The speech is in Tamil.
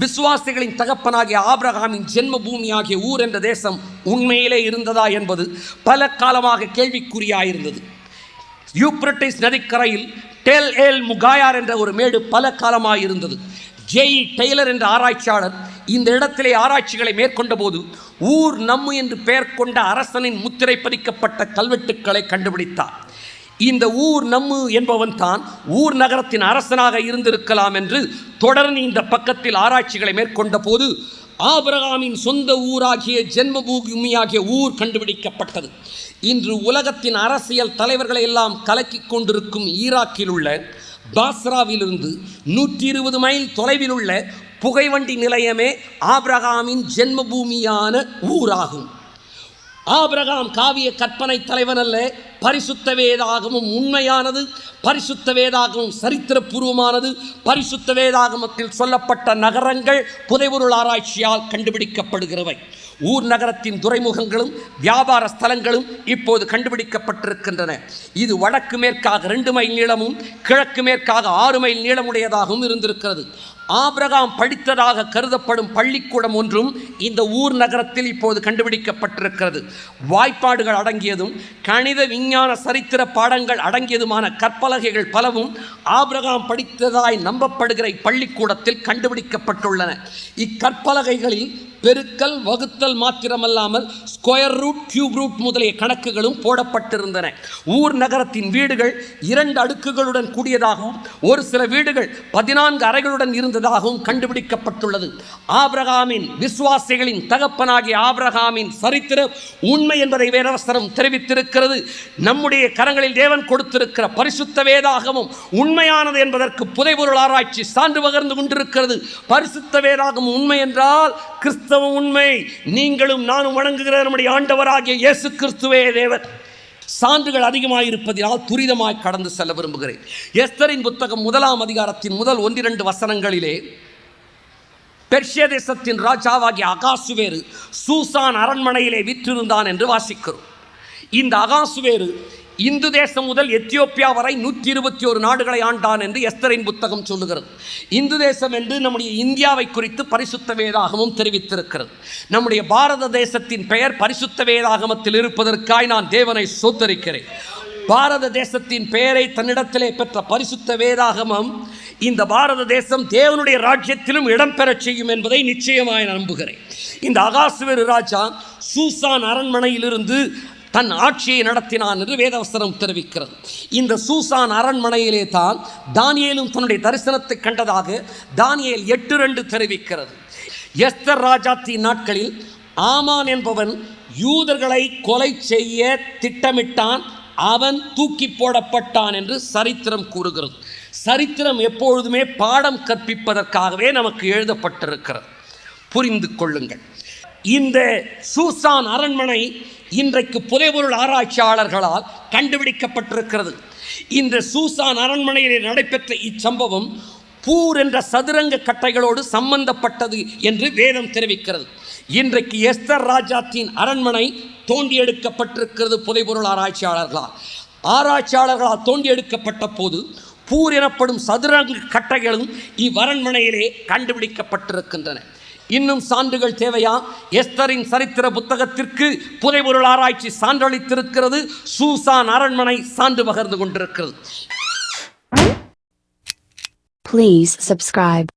விசுவாசிகளின் தகப்பனாகிய ஆபிரகாமின் ஜென்ம பூமியாகிய ஊர் என்ற தேசம் உண்மையிலே இருந்ததா என்பது பல காலமாக கேள்விக்குறியாயிருந்தது. யூப்ரட்டிஸ் நதிக்கரையில் டெல் ஏல் முகாயார் என்ற ஒரு மேடு பல காலமாக இருந்தது ஜெய் டெய்லர் என்ற ஆராய்ச்சியாளர் இந்த இடத்திலே ஆராய்ச்சிகளை மேற்கொண்ட போது ஊர் நம்மு என்று பெயர் கொண்ட அரசனின் முத்திரை பதிக்கப்பட்ட கல்வெட்டுக்களை கண்டுபிடித்தார். இந்த ஊர் நம்மு என்பவன் தான் ஊர் நகரத்தின் அரசனாக இருந்திருக்கலாம் என்று தொடர்ந்து இந்த பக்கத்தில் ஆராய்ச்சிகளை மேற்கொண்ட போது ஆபிரகாமின் சொந்த ஊராகிய ஜென்மபூமியாகிய ஊர் கண்டுபிடிக்கப்பட்டது. இன்று உலகத்தின் அரசியல் தலைவர்களை எல்லாம் கலக்கி கொண்டிருக்கும் ஈராக்கில் உள்ள பாஸ்ராவிலிருந்து நூற்றி இருபது மைல் தொலைவில் உள்ள புகைவண்டி நிலையமே ஆபிரகாமின் ஜென்மபூமியான ஊராகும். ஆபிரகாம் காவிய கற்பனை தலைவன் அல்ல. பரிசுத்த வேதாகமும் உண்மையானது. பரிசுத்த வேதாகமும் சரித்திரபூர்வமானது. பரிசுத்த வேதாகமத்தில் சொல்லப்பட்ட நகரங்கள் புதைபொருள் ஆராய்ச்சியால் கண்டுபிடிக்கப்படுகிறவை. ஊர் நகரத்தின் துறைமுகங்களும் வியாபார ஸ்தலங்களும் இப்போது கண்டுபிடிக்கப்பட்டிருக்கின்றன. இது வடக்கு மேற்காக ரெண்டு மைல் நீளமும் கிழக்கு மேற்காக ஆறு மைல் நீளமுடையதாகவும் இருந்திருக்கிறது. ஆபிரகாம் படித்ததாக கருதப்படும் பள்ளிக்கூடம் ஒன்றும் இந்த ஊர் நகரத்தில் இப்போது கண்டுபிடிக்கப்பட்டிருக்கிறது. வாய்ப்பாடுகள் அடங்கியதும் கணித விஞ்ஞான சரித்திர பாடங்கள் அடங்கியதுமான கற்பலகைகள் பலவும் ஆபிரகாம் படித்ததாய் நம்பப்படுகிற இப்பள்ளிக்கூடத்தில் கண்டுபிடிக்கப்பட்டுள்ளன. இக்கற்பலகைகளில் பெருக்கல் வகுத்தல் மாத்திரமல்லாமல் ஸ்கொயர் ரூட் கியூப் ரூட் முதலிய கணக்குகளும் போடப்பட்டிருந்தன. ஊர் நகரத்தின் வீடுகள் இரண்டு அடுக்குகளுடன் கூடியதாகவும் ஒரு சில வீடுகள் பதினான்கு அறைகளுடன் இருந்ததாகவும் கண்டுபிடிக்கப்பட்டுள்ளது. ஆபிரகாமின் விசுவாசிகளின் தகப்பனாகிய ஆபிரகாமின் சரித்திர உண்மை என்பதை வேதவசனம் தெரிவித்திருக்கிறது. நம்முடைய கரங்களில் தேவன் கொடுத்திருக்கிற பரிசுத்த வேதாகமும் உண்மையானது என்பதற்கு புதைபொருள் ஆராய்ச்சி சான்று பகர்ந்து கொண்டிருக்கிறது. பரிசுத்த வேதாகமும் உண்மை என்றால் கிறிஸ்தவ உண்மை. நீங்களும் நானும் வணங்குகிற நம்முடைய ஆண்டவராகிய இயேசு கிறிஸ்துவே தேவர் சான்றுகள் அதிகமாக இருப்பதினால் துரிதமாய் கடந்து செல்ல விரும்புகிறேன். எஸ்தரின் புத்தகம் முதலாம் அதிகாரத்தின் முதல் ஒன்றிரண்டு வசனங்களிலே பெர்ஷிய தேசத்தின் ராஜாவாகிய அகாசுவேறு சூசான் அரண்மனையிலே விற்றிருந்தான் என்று வாசிக்கிறோம். இந்த அகாசுவேறு இந்து தேசம் முதல் எத்தியோப்பியா வரை நூற்றி இருபத்தி ஒரு நாடுகளை ஆண்டான் என்று எஸ்தரின் புத்தகம் சொல்லுகிறது. இந்து தேசம் என்று நம்முடைய இந்தியாவை குறித்து பரிசுத்த வேதாகமும் தெரிவித்திருக்கிறது. நம்முடைய பாரத தேசத்தின் பெயர் பரிசுத்த வேதாகமத்தில் இருப்பதற்காய் நான் தேவனை சோத்தரிக்கிறேன் பாரத தேசத்தின் பெயரை தன்னிடத்திலே பெற்ற பரிசுத்த வேதாகமம் இந்த பாரத தேசம் தேவனுடைய ராஜ்யத்திலும் இடம்பெறச் செய்யும் என்பதை நிச்சயமாக நம்புகிறேன். இந்த அகாசுவர் ராஜா சூசான் அரண்மனையிலிருந்து தன் ஆட்சியை நடத்தினான் என்று வேதவசனம் தெரிவிக்கிறது. இந்த சூசான் அரண்மனையிலே தான் தானியலும் தன்னுடைய தரிசனத்தை கண்டதாக தானியேல் எட்டு ரெண்டு தெரிவிக்கிறது. எஸ்தர் ராஜாத்தின் நாட்களில் ஆமான் என்பவன் யூதர்களை கொலை செய்ய திட்டமிட்டான் அவன் தூக்கி போடப்பட்டான் என்று சரித்திரம் கூறுகிறது. சரித்திரம் எப்பொழுதுமே பாடம் கற்பிப்பதற்காகவே நமக்கு எழுதப்பட்டிருக்கிறது. புரிந்து கொள்ளுங்கள். இந்த சூசான் அரண்மனை இன்றைக்கு புதைபொருள் ஆராய்ச்சியாளர்களால் கண்டுபிடிக்கப்பட்டிருக்கிறது. இந்த சூசான் அரண்மனையில் நடைபெற்ற இச்சம்பவம் பூர் என்ற சதுரங்க கட்டைகளோடு சம்பந்தப்பட்டது என்று வேதம் தெரிவிக்கிறது. இன்றைக்கு எஸ்தர் ராஜாத்தின் அரண்மனை தோண்டி எடுக்கப்பட்டிருக்கிறது புதைபொருள் ஆராய்ச்சியாளர்களால். ஆராய்ச்சியாளர்களால் தோண்டி எடுக்கப்பட்ட போது பூர் எனப்படும் சதுரங்க கட்டைகளும் இவ்வரண்மனையிலே கண்டுபிடிக்கப்பட்டிருக்கின்றன. இன்னும் சான்றுகள் தேவையா? எஸ்தரின் சரித்திர புத்தகத்திற்கு புதைபொருள் ஆராய்ச்சி சான்றளித்திருக்கிறது. சூசான் அரண்மனை சான்று பகிர்ந்து கொண்டிருக்கிறது. Please subscribe.